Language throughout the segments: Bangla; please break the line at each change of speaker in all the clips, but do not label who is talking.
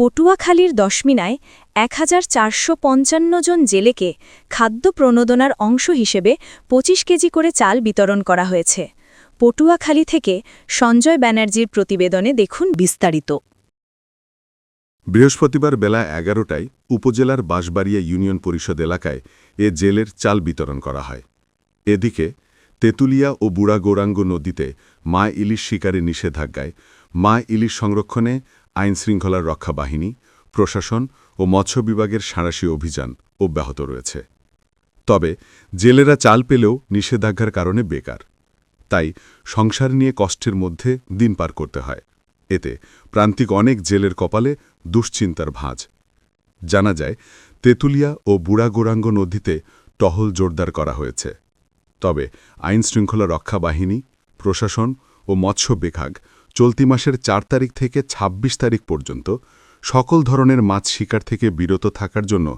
পটুয়াখালীর দশমিনায় এক হাজার চারশো পঞ্চান্ন জন জেলেকে খাদ্য প্রণোদনার অংশ হিসেবে ২৫ কেজি করে চাল বিতরণ করা হয়েছে। পটুয়াখালী থেকে সঞ্জয় ব্যানার্জির প্রতিবেদনে দেখুন বিস্তারিত।
বৃহস্পতিবার বেলা এগারোটায় উপজেলার বাঁশবাড়িয়া ইউনিয়ন পরিষদ এলাকায় এ জেলের চাল বিতরণ করা হয়। এদিকে তেঁতুলিয়া ও বুড়া গৌরাঙ্গ নদীতে মা ইলিশ শিকারে নিষেধাজ্ঞায় মা ইলিশ সংরক্ষণে আইনশৃঙ্খলার রক্ষা বাহিনী, প্রশাসন ও মৎস্য বিভাগের সাঁড়াশি অভিযান অব্যাহত রয়েছে। তবে জেলেরা চাল পেলেও নিষেধাজ্ঞার কারণে বেকার। তাই সংসার নিয়ে কষ্টের মধ্যে দিন পার করতে হয়। এতে প্রান্তিক অনেক জেলের কপালে দুশ্চিন্তার ভাঁজ। জানা যায়, তেঁতুলিয়া ও বুড়াগোরাঙ্গ নদীতে টহল জোরদার করা হয়েছে। তবে আইনশৃঙ্খলা রক্ষা বাহিনী, প্রশাসন ও মৎস্য বিভাগ চলতি মাসের চার তারিখ থেকে ২৬ তারিখ পর্যন্ত সকল ধরনের মাছ শিকার থেকে বিরত থাকার জন্য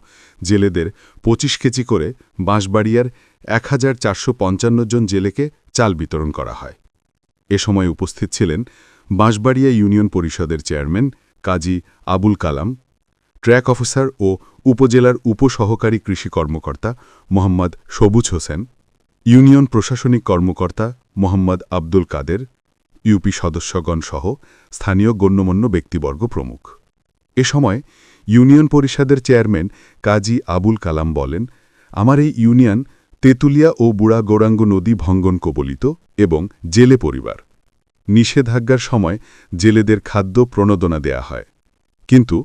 জেলেদের ২৫ কেজি করে বাঁশবাড়িয়ার এক হাজার চারশো পঞ্চান্ন জন জেলেকে চাল বিতরণ করা হয়। এ সময় উপস্থিত ছিলেন বাঁশবাড়িয়া ইউনিয়ন পরিষদের chairman Kazi Abul Kalam, track officer ও উপজেলার উপসহকারী কৃষি কর্মকর্তা মোহাম্মদ সবুজ হোসেন, ইউনিয়ন প্রশাসনিক কর্মকর্তা মোহাম্মদ আব্দুল কাদের ইউপি সদস্যগণ সহ স্থানীয় গণ্যমান্য ব্যক্তিবর্গ প্রমুখ। এ সময় ইউনিয়ন পরিষদের চেয়ারম্যান কাজী আবুল কালাম বলেন, আমার এই ইউনিয়ন তেতুলিয়া ও বুড়া গৌরাঙ্গ নদী ভঙ্গন কবলিত এবং জেলে পরিবার। নিষেধাজ্ঞার সময় জেলেদের খাদ্য প্রণোদনা দেয়া হয়। কিন্তু